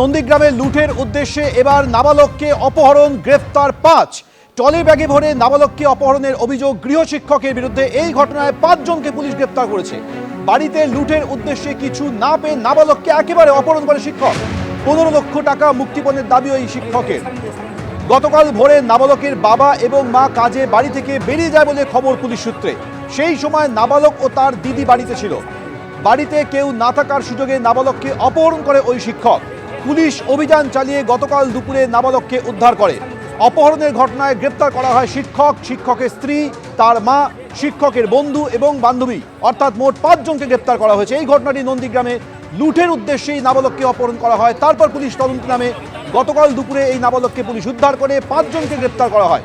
নন্দীগ্রামে লুটের উদ্দেশ্যে এবার নাবালককে অপহরণ, গ্রেফতার পাঁচ। ট্রলি ব্যাগে ভরে নাবালককে অপহরণের অভিযোগ গৃহশিক্ষকের বিরুদ্ধে। এই ঘটনায় পাঁচজনকে পুলিশ গ্রেফতার করেছে। বাড়িতে লুটের উদ্দেশ্যে কিছু না পেয়ে নাবালককে একেবারে অপহরণ করে শিক্ষক। পনেরো লক্ষ টাকা মুক্তিপণের দাবি ওই শিক্ষকের। গতকাল ভোরে নাবালকের বাবা এবং মা কাজে বাড়ি থেকে বেরিয়ে যায় বলে খবর পুলিশ সূত্রে। সেই সময় নাবালক ও তার দিদি বাড়িতে ছিল। বাড়িতে কেউ না থাকার সুযোগে নাবালককে অপহরণ করে ওই শিক্ষক। পুলিশ অভিযান চালিয়ে গতকাল দুপুরে নাবালককে উদ্ধার করে। অপহরণের ঘটনায় গ্রেপ্তার করা হয় শিক্ষক, শিক্ষকের স্ত্রী, তার মা, শিক্ষকের বন্ধু এবং বান্ধবী। অর্থাৎ মোট পাঁচজনকে গ্রেপ্তার করা হয়েছে। এই ঘটনাটি নন্দীগ্রামে লুটের উদ্দেশ্যেই নাবালককে অপহরণ করা হয়। তারপর পুলিশ তদন্ত নামে গতকাল দুপুরে এই নাবালককে পুলিশ উদ্ধার করে পাঁচজনকে গ্রেপ্তার করা হয়।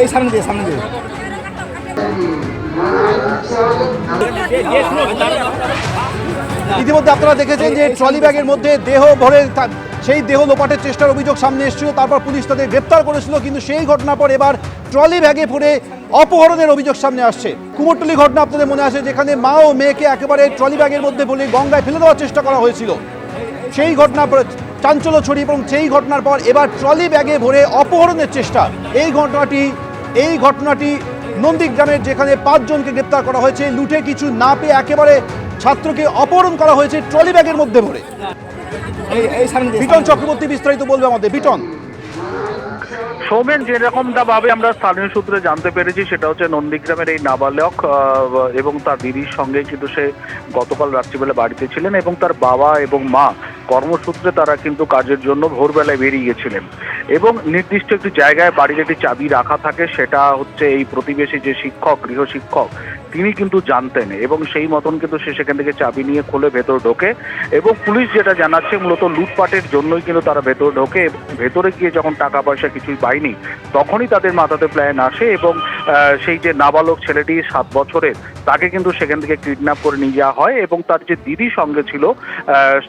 এই সামনে দিয়ে সামনে দিয়ে। ইতিমধ্যে আপনারা দেখেছেন যে ট্রলি ব্যাগের মধ্যে দেহ ভরে সেই দেহ লোপাটের চেষ্টার অভিযোগ সামনে এসেছিল, তারপর পুলিশ তাদের গ্রেপ্তার করেছিল, কিন্তু সেই ঘটনার পর এবার ট্রলি ব্যাগে ভরে অপহরণের অভিযোগ সামনে আসছে। কুমোরটুলি ঘটনা আপনাদের মনে আছে, যেখানে মা ও মেয়েকে একেবারে ট্রলি ব্যাগের মধ্যে বলে গঙ্গায় ফেলে দেওয়ার চেষ্টা করা হয়েছিল। সেই ঘটনা পরে চাঞ্চল্য ছড়িয়ে এবং সেই ঘটনার পর এবার ট্রলি ব্যাগে ভরে অপহরণের চেষ্টা। এই ঘটনাটি এই ঘটনাটি নন্দীগ্রামের যেখানে পাঁচজনকে গ্রেপ্তার করা হয়েছে লুটে কিছু না পেয়ে একেবারে ছাত্রকে অপহরণ করা হয়েছে ট্রলি ব্যাগের মধ্যে ভরে। বিটন চক্রবর্তী বিস্তারিত বলবে আমাদের। বিটন। সৌমেন যেরকমটা ভাবে আমরা স্থানীয় সূত্রে জানতে পেরেছি সেটা হচ্ছে নন্দীগ্রামের এই নাবালক আহ, এবং তার দিদির সঙ্গে কিন্তু সে গতকাল রাত্রিবেলা বাড়িতে ছিলেন এবং তার বাবা এবং মা কর্মসূত্রে তারা কিন্তু কাজের জন্য ভোরবেলায় বেরিয়ে গেছিলেন। এবং নির্দিষ্ট একটি জায়গায় বাড়ির একটি চাবি রাখা থাকে, সেটা হচ্ছে এই প্রতিবেশী যে শিক্ষক, গৃহশিক্ষক, তিনি কিন্তু জানতেন এবং সেই মতন কিন্তু সে সেখান থেকে চাবি নিয়ে খুলে ভেতর ঢোকে এবং পুলিশ যেটা জানাচ্ছে মূলত লুটপাটের জন্যই কিন্তু তারা ভেতর ঢোকে। ভেতরে গিয়ে যখন টাকা পয়সা কিছুই পায়নি, তখনই তাদের মাথাতে প্ল্যান আসে এবং সেই যে নাবালক ছেলেটি সাত বছরের, তাকে কিন্তু সেখান থেকে কিডন্যাপ করে নিয়ে যাওয়া হয় এবং তার যে দিদি সঙ্গে ছিল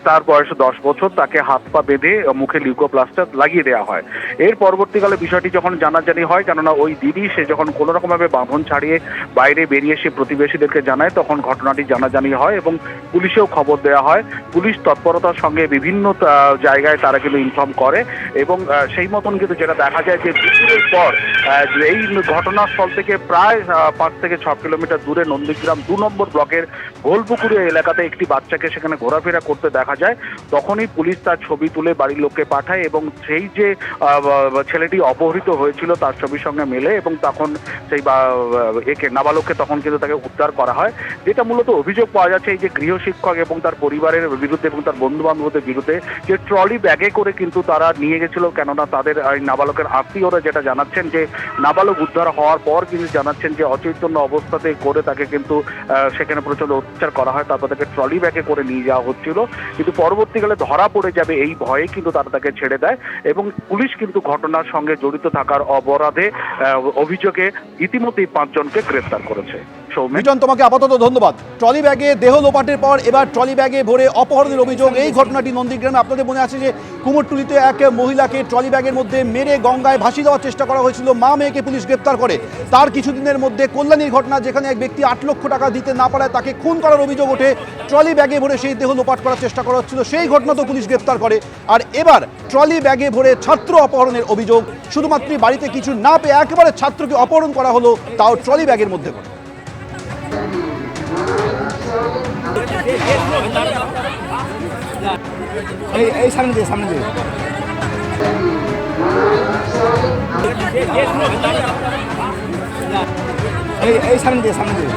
তার বয়স দশ বছর, তাকে হাত পা বেঁধে মুখে লিউকোপ্লাস্টার লাগিয়ে দেওয়া হয়। এর পরবর্তীকালে বিষয়টি যখন জানাজানি হয়, কেননা ওই দিদি, সে যখন কোনো রকমভাবে বাঁধন ছাড়িয়ে বাইরে বেরিয়ে সে প্রতিবেশীদেরকে জানায়, তখন ঘটনাটি জানাজানি হয় এবং পুলিশেও খবর দেওয়া হয়। পুলিশ তৎপরতার সঙ্গে বিভিন্ন জায়গায় তারা কিন্তু ইনফর্ম করে এবং সেই মতন কিন্তু যেটা দেখা যায় যে দুপুরের পর এই এই ঘটনাস্থল থেকে প্রায় পাঁচ থেকে ছ কিলোমিটার দূরে নন্দীগ্রাম দু নম্বর ব্লকের গোলপুকুরে এলাকাতে একটি বাচ্চাকে সেখানে ঘোরাফেরা করতে দেখা যায়। তখনই পুলিশ তার ছবি তুলে বাড়ির লোককে পাঠায় এবং সেই যে ছেলেটি অপহৃত হয়েছিল তার ছবির সঙ্গে মেলে এবং তখন সেই একে নাবালককে তখন কিন্তু তাকে উদ্ধার করা হয়। যেটা মূলত অভিযোগ পাওয়া যাচ্ছে, এই যে গৃহশিক্ষক এবং তার পরিবারের বিরুদ্ধে এবং তার বন্ধু বান্ধবদের বিরুদ্ধে যে ট্রলি ব্যাগে করে কিন্তু তারা নিয়ে গেছিল, কেননা তাদের নাবালকের আত্মীয়রা যেটা জানাচ্ছেন যে, নাবালক উদ্ধার হওয়ার পর কিন্তু জানাচ্ছেন যে অচৈতন্য অবস্থাতে করে তাকে কিন্তু সেখানে প্রচণ্ড অত্যাচার করা হয়, তারপর তাকে ট্রলি ব্যাগে করে নিয়ে যাওয়া হচ্ছিল। কিন্তু পরবর্তীকালে ধরা পড়ে যাবে এই ভয়ে কিন্তু তারা তাকে ছেড়ে দেয় এবং পুলিশ কিন্তু ঘটনার সঙ্গে জড়িত থাকার অপরাধে অভিযোগে ইতিমধ্যেই পাঁচজনকে গ্রেফতার করেছে। বিটন তোমাকে আপাতত ধন্যবাদ। ট্রলি ব্যাগে দেহ লোপাটের পর এবার ট্রলি ব্যাগে ভরে অপহরণের অভিযোগ। এই ঘটনাটি নন্দীগ্রামে আপনাদের মনে আছে যে কুমোরটুলিতে এক মহিলাকে ট্রলি ব্যাগের মধ্যে মেরে গঙ্গায় ভাসিয়ে দেওয়ার চেষ্টা করা হয়েছিল। মা মেয়েকে পুলিশ গ্রেপ্তার করে। তার কিছুদিনের মধ্যে কল্যাণীর ঘটনা, যেখানে এক ব্যক্তি আট লক্ষ টাকা দিতে না পারায় তাকে খুন করার অভিযোগ ওঠে। ট্রলি ব্যাগে ভরে সেই দেহ লোপাট করার চেষ্টা করা হচ্ছিল। সেই ঘটনা তো পুলিশ গ্রেপ্তার করে। আর এবার ট্রলি ব্যাগে ভরে ছাত্র অপহরণের অভিযোগ। শুধুমাত্র বাড়িতে কিছু না পেয়ে একেবারে ছাত্রকে অপহরণ করা হলো, তাও ট্রলি ব্যাগের মধ্যে করে। এই এই সামনে দিয়ে সামনে দিয়ে। এই এই সামনে দিয়ে সামনে দিয়ে।